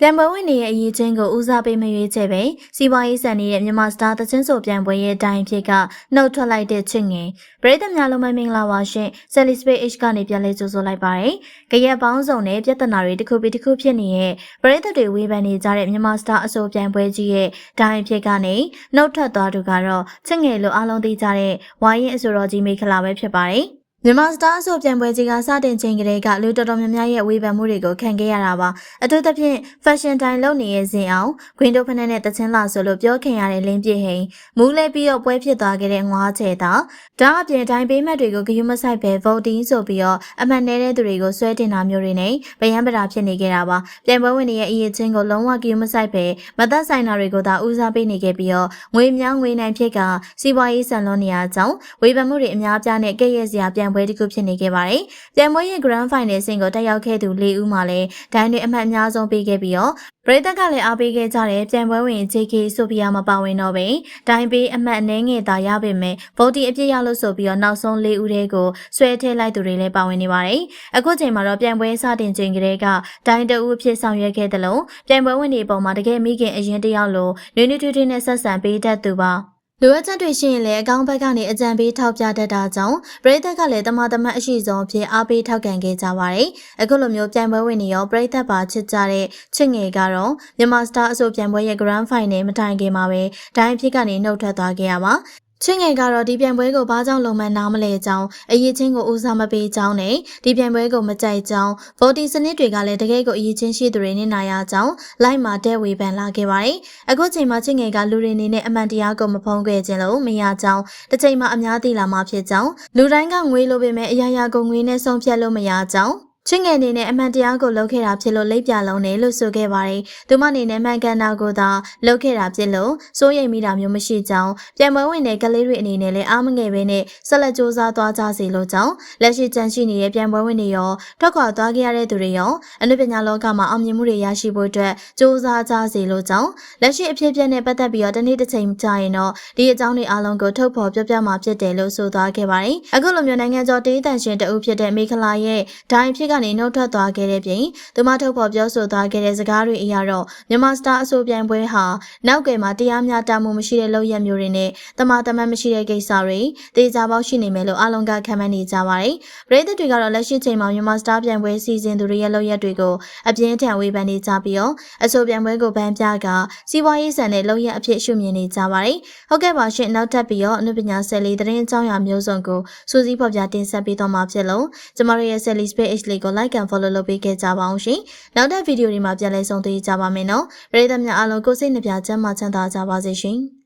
ပြန်ပွဲဝင်နေရဲ့အရေးချင်းကိုဦးစားပေးမရွေးချယ်ပဲစီးပွားရေးစံနေတဲ့မြန်မာစတာသချင်းဆိုပြန်ပွဲရဲ့တိုင်ဖြစ်ကနှုတ်ထွက်လိုက်တဲ့ချစ်ငယ်ပရိသတ်များလုံးမမင်္ဂလာပါရှင်ဆယ်လီစပိတ် H ကနေပြန်လဲကြိုဆိုလိုက်ပါတယ်။ကြရက်ပေါင်းစုံနဲ့ပြဿနာတွေတစ်ခုပြီးတစ်ခုဖြစ်နေတဲ့ပရိသတ်တွေဝေဖန်နေကြတဲ့မြန်မာစတာအဆိုပြန်ပွဲကြီးရဲ့တိုင်ဖြစ်ကနေနှုတ်ထွက်သွားသူကတော့ချစ်ငယ်လို့အားလုံးသိကြတဲ့ဝိုင်းရင်အဆိုတော်ကြီးမိခလာပဲဖြစ်ပါတယ်။ မြန်မာစတားအဆိုပြန်ပွဲကြီးကစတင်ချိန်ကလေးကလူတော်တော်များများရဲ့ဝေဖန်မှုတွေကိုခံခဲ့ရတာပါအထူးသဖြင့် fashion တိုင်းလုပ်နေတဲ့ဇင်အောင်ဂွင်တို့ဖက်နဲ့တချင်းလာဆိုလို့ပြောခင်ရတဲ့လင်းပြည့်ဟိန်မူးလဲပြီးတော့ပွဲဖြစ်သွားခဲ့တဲ့ငွားချေတာဒါအပြင်တိုင်းပေးမှတ်တွေကိုဂယုမဆိုင်ပဲ voting ဆိုပြီးတော့အမှန်နေတဲ့သူတွေကိုဆွဲတင်တာမျိုးတွေနဲ့ဗယံပတာဖြစ်နေခဲ့တာပါပြန်ပွဲဝင်တွေရဲ့အရေးချင်းကိုလုံးဝဂယုမဆိုင်ပဲမသက်ဆိုင်တာတွေကိုသာဦးစားပေးနေခဲ့ပြီးတော့ငွေမြောင်းငွေနိုင်ဖြစ်ကစီးပွားရေးဆန်လွန်နေရကြောင်းဝေဖန်မှုတွေအများပြားနဲ့ကဲ့ရဲ့စရာပြန်ပွဲတစ်ခုဖြစ်နေခဲ့ပါတယ်။ပြန်ပွဲရဲ့ Grand Final ဆင့်ကိုတက်ရောက်ခဲ့သူ၄ဦးမှလည်းဒိုင်းတွေအမှတ်အများဆုံးပေးခဲ့ပြီးတော့ပရိသတ်ကလည်းအားပေးခဲ့ကြတဲ့ပြန်ပွဲဝင် JK ဆိုဖီယာမပါဝင်တော့ပဲဒိုင်းပေးအမှတ်အနှဲငယ်သာရပေမဲ့ဗိုလ်တီအပြစ်ရလို့ဆိုပြီးတော့နောက်ဆုံး၄ဦးတည်းကိုဆွဲထည့်လိုက်သူတွေလည်းပါဝင်နေပါတယ်။အခုချိန်မှာတော့ပြန်ပွဲစတင်ချိန်ကလေးကဒိုင်းတအူးအဖြစ်ဆောင်ရွက်ခဲ့တယ်လို့ပြန်ပွဲဝင်တွေပေါ်မှာတကယ်မိခင်အရင်တယောက်လိုနွေးနွေးထွေးထွေးနဲ့ဆက်ဆံပေးတတ်သူပါ။ လိုအပ်ချက်တွေရှိရင်လည်းအကောင့်ဘက်ကနေအကြံပေးထောက်ပြတတ်တာကြောင့်ပရိသတ်ကလည်းတမတမတ်အရှိဆုံးအဖြစ်အားပေးထောက်ခံခဲ့ကြပါတယ်။အခုလိုမျိုးပြိုင်ပွဲဝင်နေရောပရိသတ်ပါချစ်ကြတဲ့ချစ်ငယ်ကတော့မြန်မာစတာအဆိုပြိုင်ပွဲရဲ့ Grand Final မတိုင်ခင်မှာပဲဒိုင်းဖြစ်ကနေနှုတ်ထွက်သွားခဲ့ရပါ ချင်းငယ်ကတော့ဒီပြိုင်ပွဲကိုဘာကြောင့်လုံမနားမလဲကြောင်းအရေးချင်းကိုဦးစားမပေးကြောင်းနဲ့ဒီပြိုင်ပွဲကိုမကြိုက်ကြောင်းဗိုလ်တီစနစ်တွေကလည်းတကယ်ကိုအရေးချင်းရှိသူတွေနဲ့နာရကြောင်းလိုက်မှာတဲ့ဝေဖန်လာခဲ့ပါတယ်။အခုချိန်မှာချင်းငယ်ကလူတွေနေနဲ့အမှန်တရားကိုမဖုံးခဲ့ခြင်းလို့မရကြောင်းတစ်ချိန်မှာအများသိလာမှဖြစ်ကြောင်းလူတိုင်းကငွေလိုပေမဲ့အရာရာကိုငွေနဲ့ဆုံးဖြတ်လို့မရကြောင်း ချင်းငယ်နေနဲ့အမှန်တရားကိုလုပ်ခဲ့တာဖြစ်လို့လိပ်ပြလုံးနေလို့ဆိုခဲ့ပါတယ်။သူမအနေနဲ့မှန်ကန်တာကိုသာလုပ်ခဲ့တာဖြစ်လို့စိုးရိမ်မိတာမျိုးမရှိကြောင်းပြန်ပွဲဝင်တဲ့ကလေးတွေအနေနဲ့လည်းအားမငယ်ပဲနဲ့ဆက်လက်စူးစမ်းသွားကြစီလို့ကြောင်းလက်ရှိကြန့်ရှိနေတဲ့ပြန်ပွဲဝင်တွေရောထွက်ခွာသွားခဲ့ရတဲ့သူတွေရောအနုပညာလောကမှာအောင်မြင်မှုတွေရရှိဖို့အတွက်စူးစမ်းကြစီလို့ကြောင်းလက်ရှိအဖြစ်အပျက်နဲ့ပတ်သက်ပြီးတော့တနေ့တစ်ချိန်ကြာရင်တော့ဒီအကြောင်းတွေအားလုံးကိုထုတ်ဖော်ပြောပြမှာဖြစ်တယ်လို့ဆိုသွားခဲ့ပါတယ်။အခုလိုမျိုးနိုင်ငံကျော်တေးတန်ရှင်တအုပ်ဖြစ်တဲ့မိခလာရဲ့ဒိုင်းဖြစ်ကနေနှုတ်ထွက်သွားခဲ့တဲ့ပြင်သူမထုတ်ဖော်ပြောဆိုသွားခဲ့တဲ့စကားတွေအရတော့မြန်မာစတာအဆိုပြိုင်ပွဲဟာနောက်ကွယ်မှာတရားမျှတမှုမရှိတဲ့လုပ်ရမျိုးတွေနဲ့တမတမတ်မရှိတဲ့ကိစ္စတွေတေချာပေါက်ရှိနေမယ်လို့အလုံးကခံမှန်းနေကြပါတယ်။ပရိသတ်တွေကတော့လက်ရှိချိန်မှာမြန်မာစတာပြိုင်ပွဲစီစဉ်သူတွေရဲ့လုပ်ရက်တွေကိုအပြင်းထန်ဝေဖန်နေကြပြီးတော့အဆိုပြိုင်ပွဲကိုဗန်းပြကစီးပွားရေးဆန်တဲ့လုပ်ရက်အဖြစ်ရှုမြင်နေကြပါတယ်။ဟုတ်ကဲ့ပါရှင်နောက်ထပ်ပြီးတော့အနုပညာဆယ်လီသတင်းအကြောင်းအရာမျိုးစုံကိုစူးစီးဖော်ပြတင်ဆက်ပေးတော့မှာဖြစ်လို့ကျမတို့ရဲ့ Sally Space လေးကို like and follow လုပ်ပေးခဲ့ကြပါအောင်ရှင်။နောက်တဲ့ဗီဒီယိုတွေမှာပြန်လည်ဆုံတွေ့ကြပါမယ်နော်။ပရိသတ်များအားလုံးကိုစိတ်နှပြချမ်းသာချမ်းသာကြပါစေရှင်။